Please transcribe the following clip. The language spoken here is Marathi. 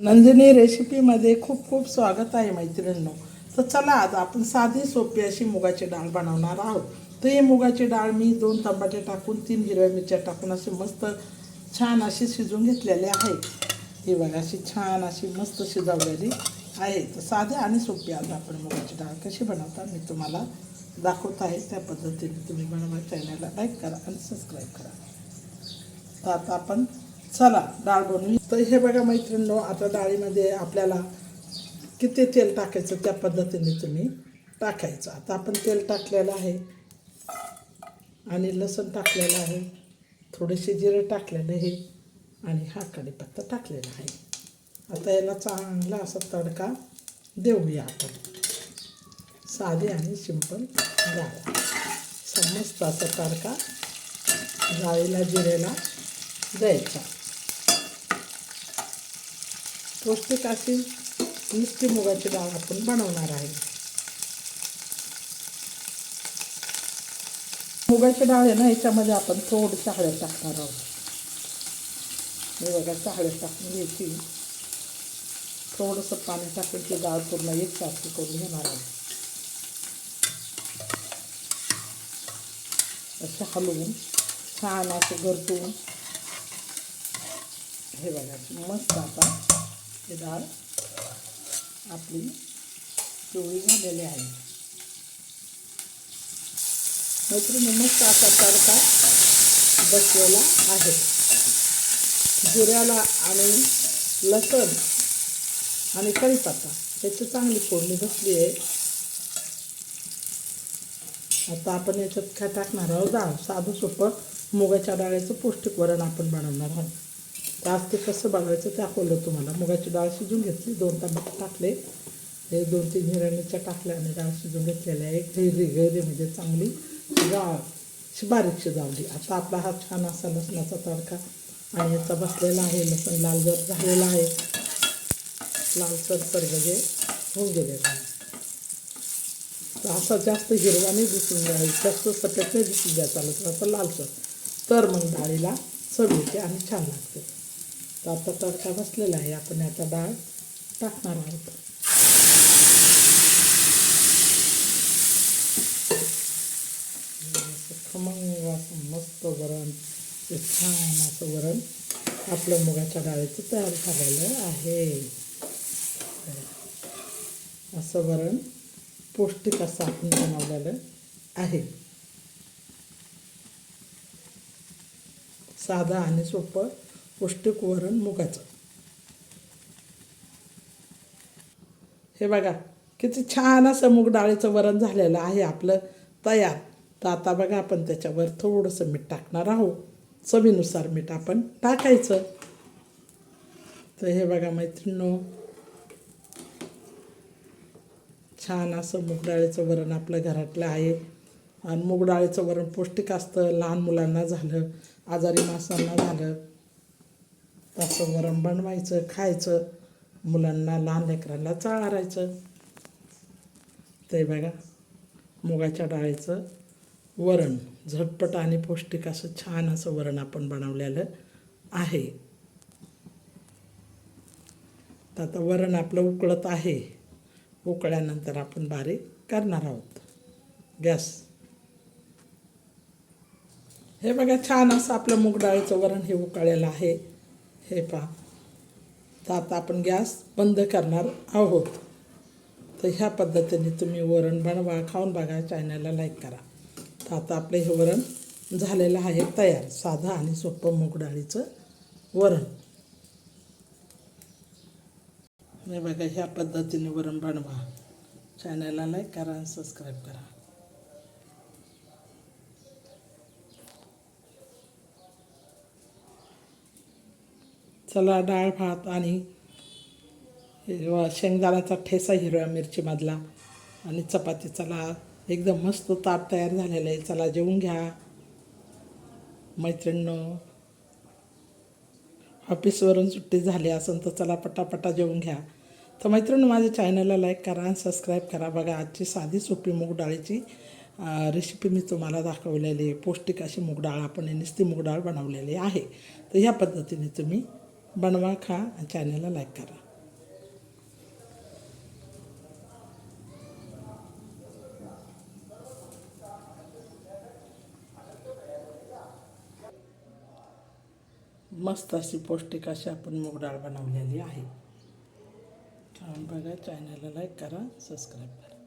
नंदिनी रेसिपीमध्ये खूप खूप स्वागत आहे मैत्रिणींनो. तर चला आज आपण साधी सोपी अशी मुगाची डाळ बनवणार आहोत. तर ही मुगाची डाळ मी दोन टमाटे टाकून तीन हिरव्या मिरच्या टाकून अशी मस्त छान अशी शिजून घेतलेली आहे. ही बघा अशी छान अशी मस्त शिजवलेली आहे. तर साधी आणि सोपी आज आपण मुगाची डाळ कशी बनवतात मी तुम्हाला दाखवत आहे. त्या पद्धतीने तुम्ही बनवा. चॅनलला लाईक करा आणि सबस्क्राईब करा. तर आता आपण चला डाळ बनवू तर हे बघा मैत्रिणींनो आता डाळीमध्ये आपल्याला किती तेल टाकायचं त्या पद्धतीने तुम्ही टाकायचं. आता आपण तेल टाकलेलं आहे आणि लसूण टाकलेलं आहे. थोडेसे जिरे टाकलेले आहे आणि हा कढीपत्ता टाकलेला आहे. आता याला चांगला असा तडका देऊया आपण. साधी आणि सिंपल डाळ. समजता असा तडका डाळीला जिरेला द्यायचा. पौष्टिक अशी नुसती मुगाची डाळ आपण बनवणार आहे. मुगाची डाळ आहे ना ह्याच्यामध्ये आपण थोडीशी हळद टाकणार आहोत. हे बघा हळद टाकून घ्यायची. थोडंसं पाणी टाकून ती डाळ पूर्ण एक सारखी करून घेणार आहे. असं हलवून छान असं घरतून हे बघा मस्त आता ही डाळ आपली पिवळी झालेली आहे. मैत्रिणी मस्त असा तडका बसलेला आहे. जिऱ्याला आणि लसण आणि कढीपत्ता याची चांगली फोडणी बसली आहे. आता आपण याच्यात काय टाकणार आहोत? डाळ साधं सोपं. मुगाच्या डाळीचं पौष्टिक वरण आपण बनवणार आहोत. तर आज ते कसं बघायचं ते दाखवलं तुम्हाला. मुगाची डाळ शिजून घेतली दोन टमाटे टाकले. हे दोन तीन हिरणीच्या टाकल्या आणि डाळ शिजून घेतलेल्या आहे गैरी गैरी म्हणजे चांगली. डाळ बारीक शिजावली. आता आपला हा छान असा लसणाचा तडका आणि याचा बसलेला आहे. लसण लाल जर झालेला आहे. लालसर सर्व हे होऊन गेलेलं आहे. तर असा जास्त हिरवा नाही दिसून जाईल जास्त सफेद नाही दिसून द्यायचा लसण तर लालसर तर मग डाळीला चव येते आणि छान लागते. तर आता तडका बसलेला आहे. आपण आता डाळ टाकणार आहोत. असं खमंग असं मस्त वरण ते छान असं वरण आपलं मुगाच्या डाळीचं तयार झालेलं आहे. असं वरण पौष्टिक असं आपण बनवलेलं आहे. साधा आणि सोपं पौष्टिक वरण मुगाचं. हे बघा किती छान असं मूग डाळीचं वरण झालेलं आहे आपलं तयार. तर आता बघा आपण त्याच्यावर थोडंसं मीठ टाकणार आहोत. चवीनुसार मीठ आपण टाकायचं. तर हे बघा मैत्रिणो छान असं मूग डाळीचं वरण आपलं घरातलं आहे. आणि मूग डाळीचं वरण पौष्टिक असतं लहान मुलांना झालं आजारी माणसांना झालं. तसं वरण बनवायचं खायचं. मुलांना लहान लेकरांना चाळायचं ते बघा मुगाच्या डाळीचं वरण. झटपट आणि पौष्टिक असं छान असं वरण आपण बनवलेलं आहे. तर आता वरण आपलं उकळत आहे. उकळल्यानंतर आपण बारीक करणार आहोत. गॅस. हे बघा छान असं आपलं मूग डाळीचं वरण हे उकळलेलं आहे. हे पहा. तर आता आपण गॅस बंद करणार आहोत. तर ह्या पद्धतीने तुम्ही वरण बनवा खाऊन बघा चॅनलला लाईक करा. तर आता आपलं हे वरण झालेलं आहे तयार साधं आणि सोपं मूग डाळीचं वरण. हे बघा ह्या पद्धतीने वरण बनवा. चॅनलला लाईक करा सबस्क्राईब करा. चला डाळ भात आणि हिरवा शेंगदाण्याचा ठेसा हिरव्या मिरचीमधला आणि चपाती. चला एकदम मस्त ताट तयार झालेलं आहे. चला जेवून घ्या. मैत्रिणीनं ऑफिसवरून सुट्टी झाली असेल तर चला पटापटा जेवून घ्या. तर मैत्रिणी माझ्या चॅनलला लाईक करा आणि सबस्क्राईब करा. बघा आजची साधी सोपी मूग डाळीची रेसिपी मी तुम्हाला दाखवलेली आहे. पौष्टिक अशी मूग डाळ आपण नुसती मूग डाळ बनवलेली आहे. तर ह्या पद्धतीने तुम्ही बनवा खा आणि चॅनलला लाईक करा. मस्त अशी पौष्टिक अशी आपण मूग डाळ बनवलेली आहे. बघा चॅनलला लाईक करा सबस्क्राईब करा.